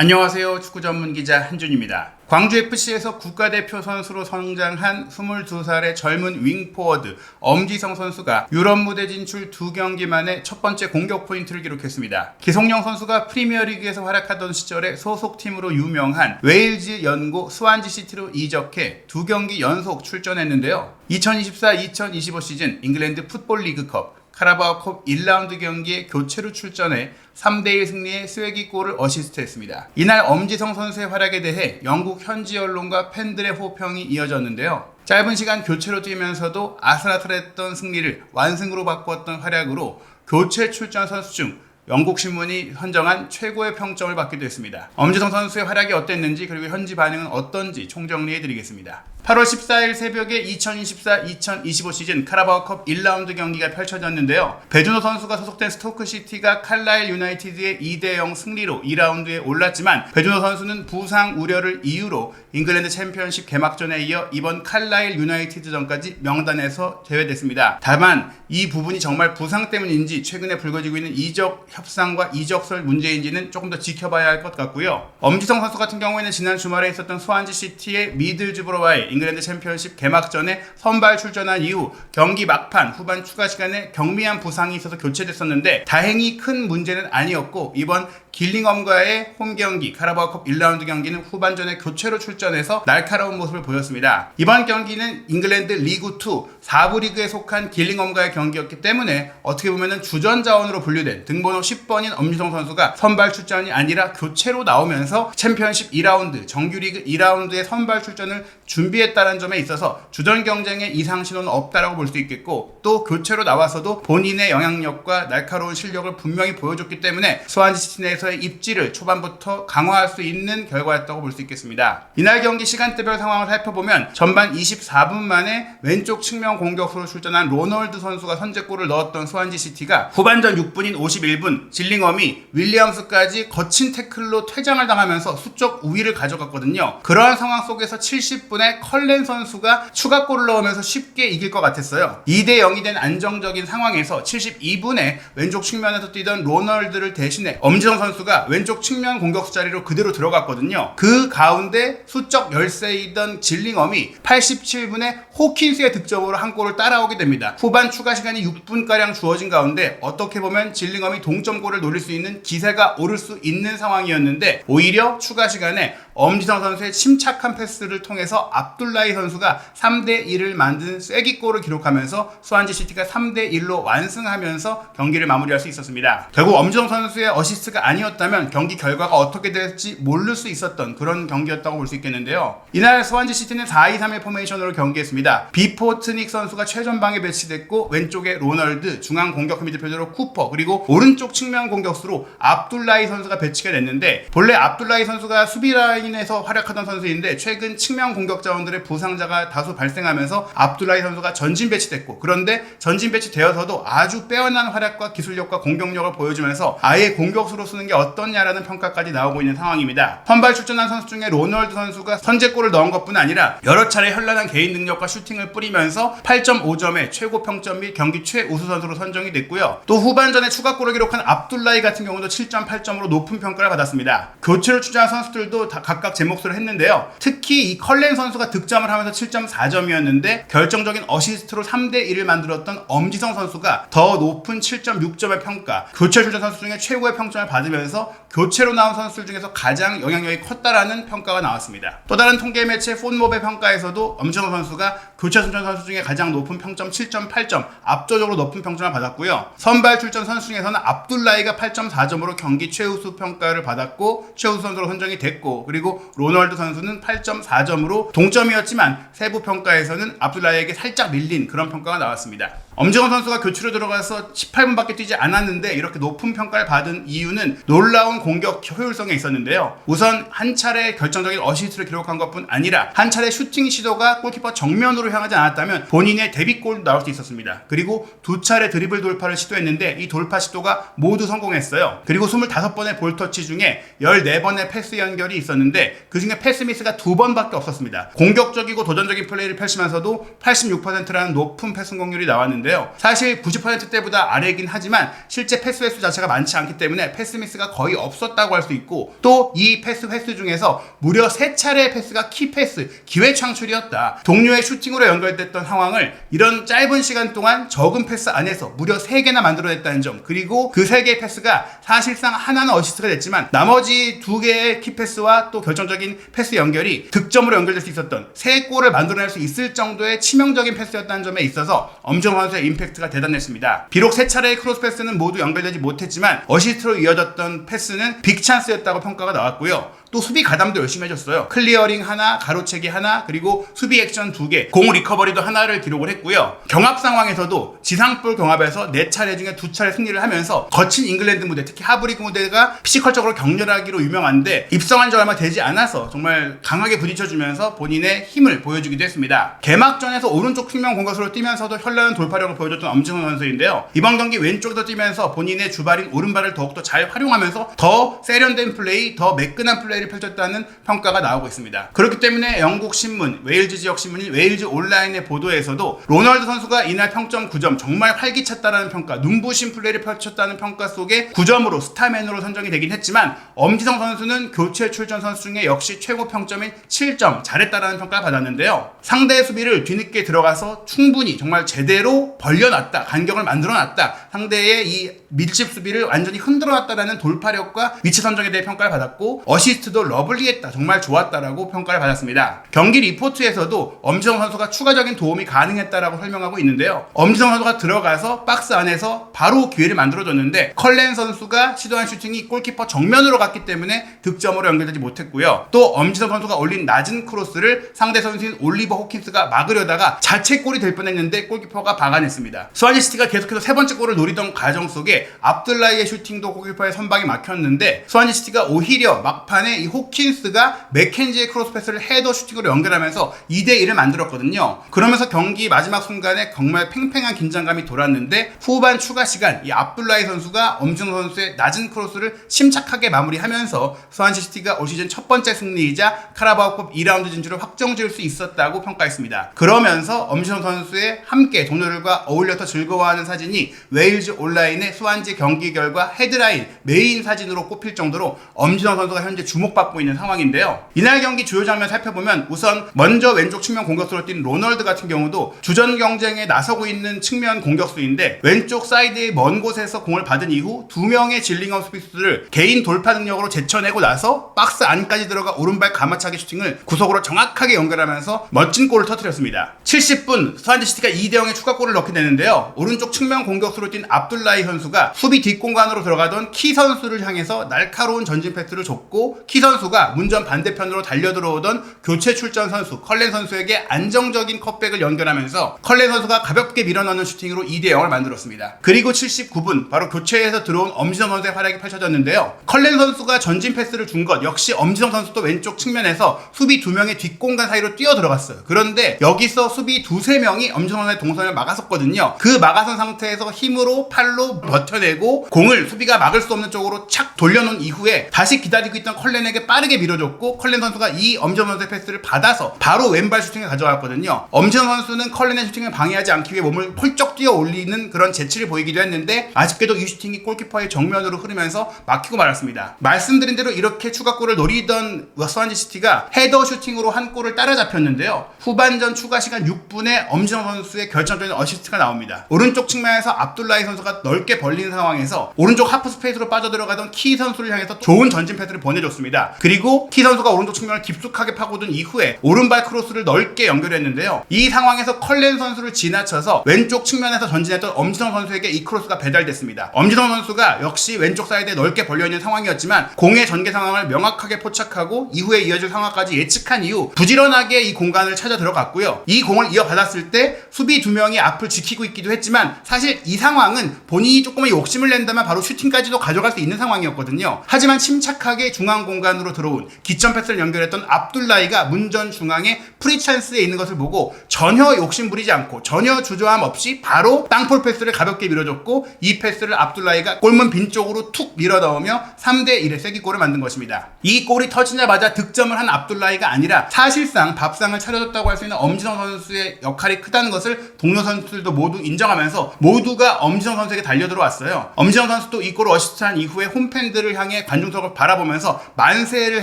안녕하세요. 축구 전문 기자 한준입니다. 광주 FC에서 국가대표 선수로 성장한 22살의 젊은 윙포워드 엄지성 선수가 유럽 무대 진출 두 경기 만에 첫 번째 공격 포인트를 기록했습니다. 기성용 선수가 프리미어리그에서 활약하던 시절에 소속팀으로 유명한 웨일즈 연고 스완지 시티로 이적해 두 경기 연속 출전했는데요. 2024-2025 시즌 잉글랜드 풋볼 리그컵 카라바오컵 1라운드 경기에 교체로 출전해 3대1 승리의 스웨기골을 어시스트했습니다. 이날 엄지성 선수의 활약에 대해 영국 현지 언론과 팬들의 호평이 이어졌는데요. 짧은 시간 교체로 뛰면서도 아슬아슬했던 승리를 완승으로 바꾸었던 활약으로 교체 출전 선수 중 영국 신문이 선정한 최고의 평점을 받기도 했습니다. 엄지성 선수의 활약이 어땠는지 그리고 현지 반응은 어떤지 총정리해 드리겠습니다. 8월 14일 새벽에 2024-2025 시즌 카라바오컵 1라운드 경기가 펼쳐졌는데요. 배준호 선수가 소속된 스토크시티가 칼라일 유나이티드의 2대0 승리로 2라운드에 올랐지만 배준호 선수는 부상 우려를 이유로 잉글랜드 챔피언십 개막전에 이어 이번 칼라일 유나이티드전까지 명단에서 제외됐습니다. 다만 이 부분이 정말 부상 때문인지 최근에 불거지고 있는 이적 협상과 이적설 문제인지는 조금 더 지켜봐야 할 것 같고요. 엄지성 선수 같은 경우에는 지난 주말에 있었던 스완지 시티의 미들즈브로와의 잉글랜드 챔피언십 개막전에 선발 출전한 이후 경기 막판 후반 추가 시간에 경미한 부상이 있어서 교체됐었는데 다행히 큰 문제는 아니었고 이번 길링엄과의 홈 경기 카라바오컵 1라운드 경기는 후반전에 교체로 출전해서 날카로운 모습을 보였습니다. 이번 경기는 잉글랜드 리그 2 4부 리그에 속한 길링엄과의 경기였기 때문에 어떻게 보면 주전 자원으로 분류된 등번호 10번인 엄지성 선수가 선발 출전이 아니라 교체로 나오면서 챔피언십 2라운드 정규리그 2라운드의 선발 출전을 준비했다는 점에 있어서 주전 경쟁에 이상 신호는 없다라고 볼 수 있겠고 또 교체로 나와서도 본인의 영향력과 날카로운 실력을 분명히 보여줬기 때문에 스완지 시티 내에서의 입지를 초반부터 강화할 수 있는 결과였다고 볼 수 있겠습니다. 이날 경기 시간대별 상황을 살펴보면 전반 24분 만에 왼쪽 측면 공격수로 출전한 로널드 선수가 선제골을 넣었던 스완지 시티가 후반전 6분인 51분 질링엄이 윌리엄스까지 거친 태클로 퇴장을 당하면서 수적 우위를 가져갔거든요. 그러한 상황 속에서 70분에 컬렌 선수가 추가골을 넣으면서 쉽게 이길 것 같았어요. 2대 0이 된 안정적인 상황에서 72분에 왼쪽 측면에서 뛰던 로널드를 대신해 엄지성 선수 가 왼쪽 측면 공격수 자리로 그대로 들어갔거든요. 그 가운데 수적 열세이던 질링엄이 87분에 호킨스의 득점으로 한 골을 따라오게 됩니다. 후반 추가 시간이 6분가량 주어진 가운데 어떻게 보면 질링엄이 동점골을 노릴 수 있는 기세가 오를 수 있는 상황이었는데 오히려 추가 시간에 엄지성 선수의 침착한 패스를 통해서 압둘라이 선수가 3대 1을 만든 쐐기골을 기록하면서 수완지 시티가 3대 1로 완승하면서 경기를 마무리할 수 있었습니다. 결국 엄지성 선수의 어시스트가 아니었다면 경기 결과가 어떻게 될지 모를 수 있었던 그런 경기였다고 볼 수 있겠는데요. 이날 수완지 시티는 4-2-3의 포메이션으로 경기했습니다. 비포트닉 선수가 최전방에 배치됐고 왼쪽에 로널드, 중앙 공격 미드필더로 쿠퍼 그리고 오른쪽 측면 공격수로 압둘라이 선수가 배치가 됐는데 본래 압둘라이 선수가 수비 라인에서 활약하던 선수인데 최근 측면 공격 자원들의 부상자가 다수 발생하면서 압둘라이 선수가 전진 배치됐고 그런데 전진 배치되어서도 아주 빼어난 활약과 기술력과 공격력을 보여주면서 아예 공격수로 쓰는 게 어떻냐라는 평가까지 나오고 있는 상황입니다. 선발 출전한 선수 중에 로널드 선수가 선제골을 넣은 것뿐 아니라 여러 차례 현란한 개인 능력과 슈팅을 뿌리면서 8.5점의 최고 평점 및 경기 최우수 선수로 선정이 됐고요. 또 후반전에 추가골을 기록한 압둘라이 같은 경우도 7.8점으로 높은 평가를 받았습니다. 교체로 출전한 선수들도 다 각각 제 몫을 했는데요. 특히 이 컬렌 선수가 득점을 하면서 7.4점이었는데 결정적인 어시스트로 3대 1을 만들었던 엄지성 선수가 더 높은 7.6점의 평가, 교체 출전 선수 중에 최고의 평점을 받으면서 교체로 나온 선수들 중에서 가장 영향력이 컸다라는 평가가 나왔습니다. 또 다른 통계 매체 폰몹의 평가에서도 엄지성 선수가 교체 출전 선수 중에 가장 높은 평점 7.8점, 압도적으로 높은 평점을 받았고요. 선발 출전 선수 중에서는 압둘라이가 8.4점으로 경기 최우수 평가를 받았고 최우수 선수로 선정이 됐고 그리고 로널드 선수는 8.4점으로 동점이었지만 세부 평가에서는 압둘라이에게 살짝 밀린 그런 평가가 나왔습니다. 엄정원 선수가 교체로 들어가서 18분밖에 뛰지 않았는데 이렇게 높은 평가를 받은 이유는 놀라운 공격 효율성에 있었는데요. 우선 한 차례 결정적인 어시스트를 기록한 것뿐 아니라 한 차례 슈팅 시도가 골키퍼 정면으로 향하지 않았다면 본인의 데뷔골도 나올 수 있었습니다. 그리고 두 차례 드리블 돌파를 시도했는데 이 돌파 시도가 모두 성공했어요. 그리고 25번의 볼터치 중에 14번의 패스 연결이 있었는데 그 중에 패스 미스가 두 번밖에 없었습니다. 공격적이고 도전적인 플레이를 펼치면서도 86%라는 높은 패스 성공률이 나왔는데 나왔는데요. 사실 90% 때보다 아래이긴 하지만 실제 패스 횟수 자체가 많지 않기 때문에 패스 미스가 거의 없었다고 할 수 있고 또 이 패스 횟수 중에서 무려 3차례의 패스가 키 패스, 기회 창출이었다. 동료의 슈팅으로 연결됐던 상황을 이런 짧은 시간 동안 적은 패스 안에서 무려 3개나 만들어냈다는 점 그리고 그 3개의 패스가 사실상 하나는 어시스트가 됐지만 나머지 2개의 키 패스와 또 결정적인 패스 연결이 득점으로 연결될 수 있었던 3골을 만들어낼 수 있을 정도의 치명적인 패스였다는 점에 있어서 엄정 선수의 임팩트가 대단했습니다. 비록 3차례의 크로스 패스는 모두 연결되지 못했지만 어시스트로 이어졌던 패스는 빅 찬스였다고 평가가 나왔고요. 또 수비 가담도 열심히 해줬어요. 클리어링 하나, 가로채기 하나, 그리고 수비 액션 두 개, 공 리커버리도 하나를 기록을 했고요. 경합 상황에서도 지상볼 경합에서 네 차례 중에 두 차례 승리를 하면서 거친 잉글랜드 무대, 특히 하브리그 무대가 피지컬적으로 격렬하기로 유명한데 입성한 지 얼마 되지 않아서 정말 강하게 부딪혀주면서 본인의 힘을 보여주기도 했습니다. 개막전에서 오른쪽 측면 공격수로 뛰면서도 현란한 돌파력을 보여줬던 엄지성 선수인데요. 이번 경기 왼쪽에서 뛰면서 본인의 주발인 오른발을 더욱더 잘 활용하면서 더 세련된 플레이, 더 매끈한 플레이 를 펼쳤다는 평가가 나오고 있습니다. 그렇기 때문에 영국 신문, 웨일즈 지역 신문인 웨일즈 온라인의 보도에서도 로널드 선수가 이날 평점 9점 정말 활기찼다라는 평가, 눈부신 플레이를 펼쳤다는 평가 속에 9점으로 스타맨으로 선정이 되긴 했지만 엄지성 선수는 교체 출전 선수 중에 역시 최고 평점인 7점 잘했다라는 평가를 받았는데요. 상대의 수비를 뒤늦게 들어가서 충분히 정말 제대로 벌려놨다, 간격을 만들어놨다, 상대의 이 밀집 수비를 완전히 흔들어놨다라는 돌파력과 위치 선정에 대해 평가를 받았고 어시스트도 러블리했다, 정말 좋았다라고 평가를 받았습니다. 경기 리포트에서도 엄지성 선수가 추가적인 도움이 가능했다라고 설명하고 있는데요. 엄지성 선수가 들어가서 박스 안에서 바로 기회를 만들어줬는데 컬렌 선수가 시도한 슈팅이 골키퍼 정면으로 갔기 때문에 득점으로 연결되지 못했고요. 또 엄지성 선수가 올린 낮은 크로스를 상대 선수인 올리버 호킨스가 막으려다가 자책골이 될 뻔했는데 골키퍼가 박아냈습니다. 스와지시티가 계속해서 세 번째 골을 노리던 과정 속에 압둘라이의 슈팅도 골키퍼의 선방이 막혔는데 스와지시티가 오히려 막판에 이 호킨스가 맥켄지의 크로스 패스를 헤더 슈팅으로 연결하면서 2대 1을 만들었거든요. 그러면서 경기 마지막 순간에 정말 팽팽한 긴장감이 돌았는데 후반 추가 시간 이 압둘라이 선수가 엄중 선수의 낮은 크로스를 침착하게 마무리하면서 스완시티가 올 시즌 첫 번째 승리이자 카라바오컵 2라운드 진출을 확정 지을 수 있었다고 평가했습니다. 그러면서 엄시성 선수의 함께 동료들과 어울려서 즐거워하는 사진이 웨일즈 온라인의 수완 지 경기 결과 헤드라인 메인 사진으로 꼽힐 정도로 엄지성 선수가 현재 주목받고 있는 상황인데요. 이날 경기 주요 장면 살펴보면 우선 먼저 왼쪽 측면 공격수로 뛴 로널드 같은 경우도 주전 경쟁에 나서고 있는 측면 공격수인데 왼쪽 사이드의 먼 곳에서 공을 받은 이후 두 명의 질링업 스피스를 개인 돌파 능력으로 제쳐내고 나서 박스 안까지 들어가 오른발 가마차기 슈팅을 구석으로 정확하게 연결하면서 멋진 골을 터뜨렸습니다. 70분 스완지시티가 2대 0의 추가골을 넣게 되는데요. 오른쪽 측면 공격수로 뛴 압둘라이 선수가 수비 뒷공간으로 들어가던 키 선수를 향해서 날카로운 전진 패스를 줬고 키 선수가 문전 반대편으로 달려 들어오던 교체 출전 선수 컬렌 선수에게 안정적인 컷백을 연결하면서 컬렌 선수가 가볍게 밀어넣는 슈팅으로 2대 0을 만들었습니다. 그리고 79분 바로 교체에서 들어온 엄지성 선수의 활약이 펼쳐졌는데요. 컬렌 선수가 전진 패스를 준 것 역시 엄지성 선수도 왼쪽 측면에서 수비 두 명의 뒷공간 사이로 뛰어 들어갔어요. 그런데 여기서 수비 두세 명이 엄지성 선수의 동선을 막았었거든요. 그 막아선 상태에서 힘으로 팔로 버텨 내고 공을 수비가 막을 수 없는 쪽으로 착 돌려놓은 이후에 다시 기다리고 있던 컬렌에게 빠르게 밀어줬고 컬렌 선수가 이 엄지성 선수의 패스를 받아서 바로 왼발 슈팅을 가져왔거든요. 엄지성 선수는 컬렌의 슈팅을 방해하지 않기 위해 몸을 펄쩍 뛰어 올리는 그런 재치를 보이기도 했는데 아쉽게도 이 슈팅이 골키퍼의 정면으로 흐르면서 막히고 말았습니다. 말씀드린 대로 이렇게 추가골을 노리던 워스완지 시티가 헤더 슈팅으로 한 골을 따라잡혔는데요. 후반전 추가 시간 6분에 엄지성 선수의 결정적인 어시스트가 나옵니다. 오른쪽 측면에서 압둘라이 선수가 넓게 벌린 상황에서 오른쪽 하프 스페이스로 빠져들어가던 키 선수를 향해서 좋은 전진 패스를 보내줬습니다. 그리고 키 선수가 오른쪽 측면을 깊숙하게 파고든 이후에 오른발 크로스를 넓게 연결했는데요. 이 상황에서 컬렌 선수를 지나쳐서 왼쪽 측면에서 전진했던 엄지성 선수에게 이 크로스가 배달됐습니다. 엄지성 선수가 역시 왼쪽 사이드에 넓게 벌려있는 상황이었지만 공의 전개 상황을 명확하게 포착하고 이후에 이어질 상황까지 예측한 이후 부지런하게 이 공간을 찾아 들어갔고요. 이 공을 이어받았을 때 수비 두 명이 앞을 지키고 있기도 했지만 사실 이 상황은 본인이 조금 만 욕심을 낸다면 바로 슈팅까지도 가져갈 수 있는 상황이었거든요. 하지만 침착하게 중앙 공간으로 들어온 기점 패스를 연결했던 압둘라이가 문전 중앙에 프리 찬스에 있는 것을 보고 전혀 욕심 부리지 않고 전혀 주저함 없이 바로 땅볼 패스를 가볍게 밀어줬고 이 패스를 압둘라이가 골문 빈 쪽으로 툭 밀어 넣으며 3대 1의 쐐기골을 만든 것입니다. 이 골이 터지자마자 득점을 한 압둘라이가 아니라 사실상 밥상을 차려줬다고 할 수 있는 엄지성 선수의 역할이 크다는 것을 동료 선수들도 모두 인정하면서 모두가 엄지성 선수에게 달려들어왔 어요. 엄지성 선수도 이 골을 어시스트한 이후에 홈팬들을 향해 관중석을 바라보면서 만세를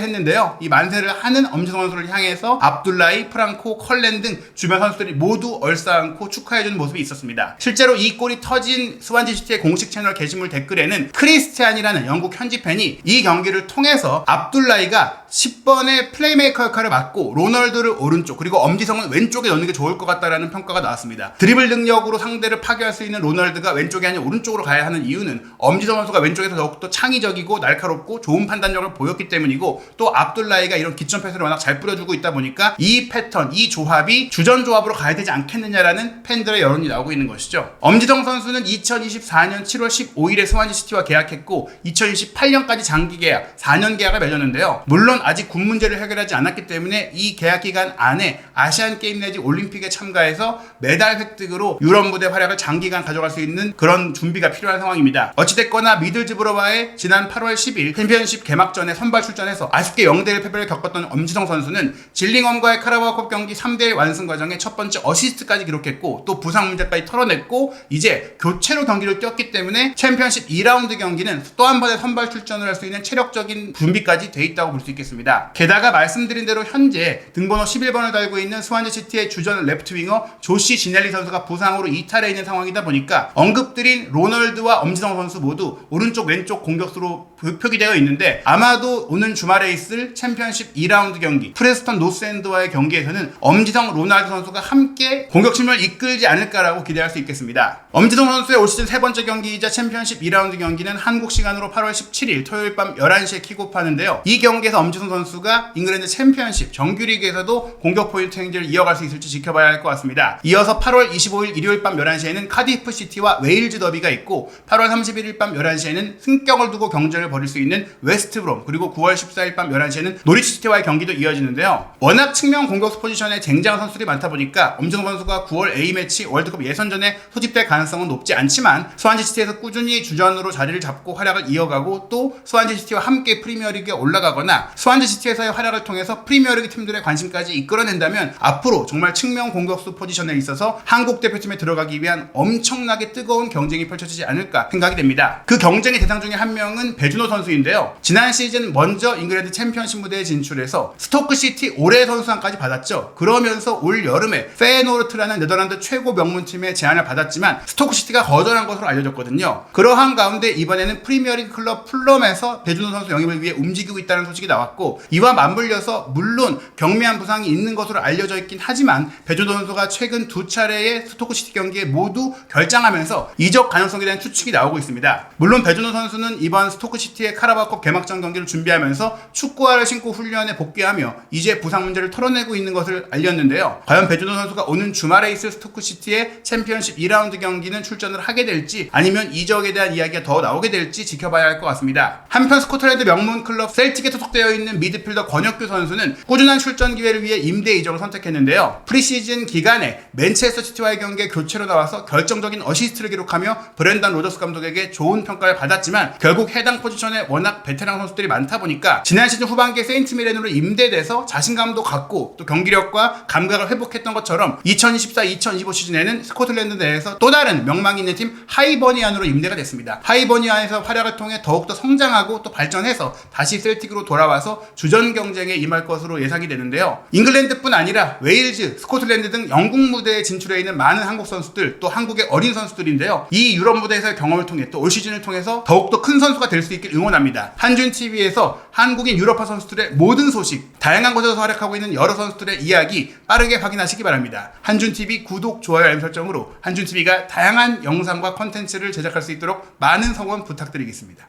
했는데요. 이 만세를 하는 엄지성 선수를 향해서 압둘라이, 프랑코, 컬렌 등 주변 선수들이 모두 얼싸안고 축하해주는 모습이 있었습니다. 실제로 이 골이 터진 스완지 시티의 공식 채널 게시물 댓글에는 크리스티안이라는 영국 현지 팬이 이 경기를 통해서 압둘라이가 10번의 플레이메이커 역할을 맡고 로널드를 오른쪽 그리고 엄지성은 왼쪽에 넣는 게 좋을 것 같다라는 평가가 나왔습니다. 드리블 능력으로 상대를 파괴할 수 있는 로널드가 왼쪽이 아닌 오른쪽으로 가야 하는 이유는 엄지성 선수가 왼쪽에서 더욱더 창의적이고 날카롭고 좋은 판단력을 보였기 때문이고 또 압둘라이가 이런 기점 패스를 워낙 잘 뿌려주고 있다 보니까 이 패턴, 이 조합이 주전 조합으로 가야 되지 않겠느냐라는 팬들의 여론이 나오고 있는 것이죠. 엄지성 선수는 2024년 7월 15일에 스완지 시티와 계약했고 2028년까지 장기 계약, 4년 계약을 맺었는데요. 물론 아직 군 문제를 해결하지 않았기 때문에 이 계약 기간 안에 아시안 게임 내지 올림픽에 참가해서 메달 획득으로 유럽 무대 활약을 장기간 가져갈 수 있는 그런 준비가 필요한 상황입니다. 어찌됐거나 미들즈브로와의 지난 8월 10일 챔피언십 개막전에 선발 출전해서 아쉽게 0대1 패배를 겪었던 엄지성 선수는 질링엄과의 카라바오컵 경기 3대1 완승 과정에 첫 번째 어시스트까지 기록했고 또 부상 문제까지 털어냈고 이제 교체로 경기를 뛰었기 때문에 챔피언십 2라운드 경기는 또 한 번의 선발 출전을 할 수 있는 체력적인 준비까지 돼 있다고 볼 수 있겠습니다. 게다가 말씀드린 대로 현재 등번호 11번을 달고 있는 스완지 시티의 주전 레프트 윙어 조시 지넬리 선수가 부상으로 이탈해 있는 상황이다 보니까 언급드린 로널드와 엄지성 선수 모두 오른쪽 왼쪽 공격수로 표기되어 있는데 아마도 오는 주말에 있을 챔피언십 2라운드 경기 프레스턴 노스엔드와의 경기에서는 엄지성 로날드 선수가 함께 공격 측면을 이끌지 않을까라고 기대할 수 있겠습니다. 엄지성 선수의 올 시즌 세 번째 경기이자 챔피언십 2라운드 경기는 한국 시간으로 8월 17일 토요일 밤 11시에 킥오프하는데요. 이 경기에서 엄지성 선수가 잉글랜드 챔피언십 정규리그에서도 공격 포인트 행진을 이어갈 수 있을지 지켜봐야 할 것 같습니다. 이어서 8월 25일 일요일 밤 11시에는 카디프 시티와 웨일즈 더비가 있고 8월 31일 밤 11시에는 승격을 두고 경쟁을 벌일 수 있는 웨스트브롬 그리고 9월 14일 밤 11시에는 노리치 시티와의 경기도 이어지는데요. 워낙 측면 공격수 포지션에 쟁쟁한 선수들이 많다 보니까 엄지성 선수가 9월 A매치 월드컵 예선전에 소집될 가능성은 높지 않지만 스완지 시티에서 꾸준히 주전으로 자리를 잡고 활약을 이어가고 또 스완지 시티와 함께 프리미어리그에 올라가거나 스완지 시티에서의 활약을 통해서 프리미어리그 팀들의 관심까지 이끌어낸다면 앞으로 정말 측면 공격수 포지션에 있어서 한국 대표팀에 들어가기 위한 엄청나게 뜨거운 경쟁이 펼쳐지지 않을까 생각이 됩니다. 그 경쟁의 대상 중에 한 명은 배준호 선수인데요. 지난 시즌 먼저 잉글랜드 챔피언십 무대에 진출해서 스토크 시티 올해 선수상까지 받았죠. 그러면서 올 여름에 페노르트라는 네덜란드 최고 명문팀의 제안을 받았지만 스토크 시티가 거절한 것으로 알려졌거든요. 그러한 가운데 이번에는 프리미어리그 클럽 풀럼에서 배준호 선수 영입을 위해 움직이고 있다는 소식이 나왔고 이와 맞물려서 물론 경미한 부상이 있는 것으로 알려져 있긴 하지만 배준호 선수가 최근 두 차례의 스토크 시티 경기에 모두 결장하면서 이적 가능성에 대한 추측이 나오고 있습니다. 물론 배준호 선수는 이번 스토크 시티의 카라바컵 개막전 경기를 준비하면서 축구화를 신고 훈련에 복귀하며 이제 부상 문제를 털어내고 있는 것을 알렸는데요. 과연 배준호 선수가 오는 주말에 있을 스토크 시티의 챔피언십 2라운드 경기는 출전을 하게 될지 아니면 이적에 대한 이야기가 더 나오게 될지 지켜봐야 할 것 같습니다. 한편 스코틀랜드 명문 클럽 셀틱에 소속되어 있는 미드필더 권혁규 선수는 꾸준한 출전 기회를 위해 임대 이적을 선택했는데요. 프리시즌 기간에 맨체스터 시티와의 경기에 교체로 나와서 결정적인 어시스트를 기록하며 브렌단 로저스 감독에게 좋은 평가를 받았지만 결국 해당 포지션에 워낙 베테랑 선수들이 많다 보니까 지난 시즌 후반기에 세인트 미렌으로 임대돼서 자신감도 갖고 또 경기력과 감각을 회복했던 것처럼 2024-2025 시즌에는 스코틀랜드 내에서 또 다른 명망 있는 팀 하이버니안으로 임대가 됐습니다. 하이버니안에서 활약을 통해 더욱더 성장하고 또 발전해서 다시 셀틱으로 돌아와 서 주전 경쟁에 임할 것으로 예상이 되는데요. 잉글랜드뿐 아니라 웨일즈, 스코틀랜드 등 영국 무대에 진출해 있는 많은 한국 선수들 또 한국의 어린 선수들인데요. 이 유럽 무대에서의 경험을 통해 또 올 시즌을 통해서 더욱더 큰 선수가 될 수 있길 응원합니다. 한준 TV에서 한국인 유럽파 선수들의 모든 소식, 다양한 곳에서 활약하고 있는 여러 선수들의 이야기 빠르게 확인하시기 바랍니다. 한준 TV 구독, 좋아요, 알림 설정으로 한준 TV가 다양한 영상과 컨텐츠를 제작할 수 있도록 많은 성원 부탁드리겠습니다.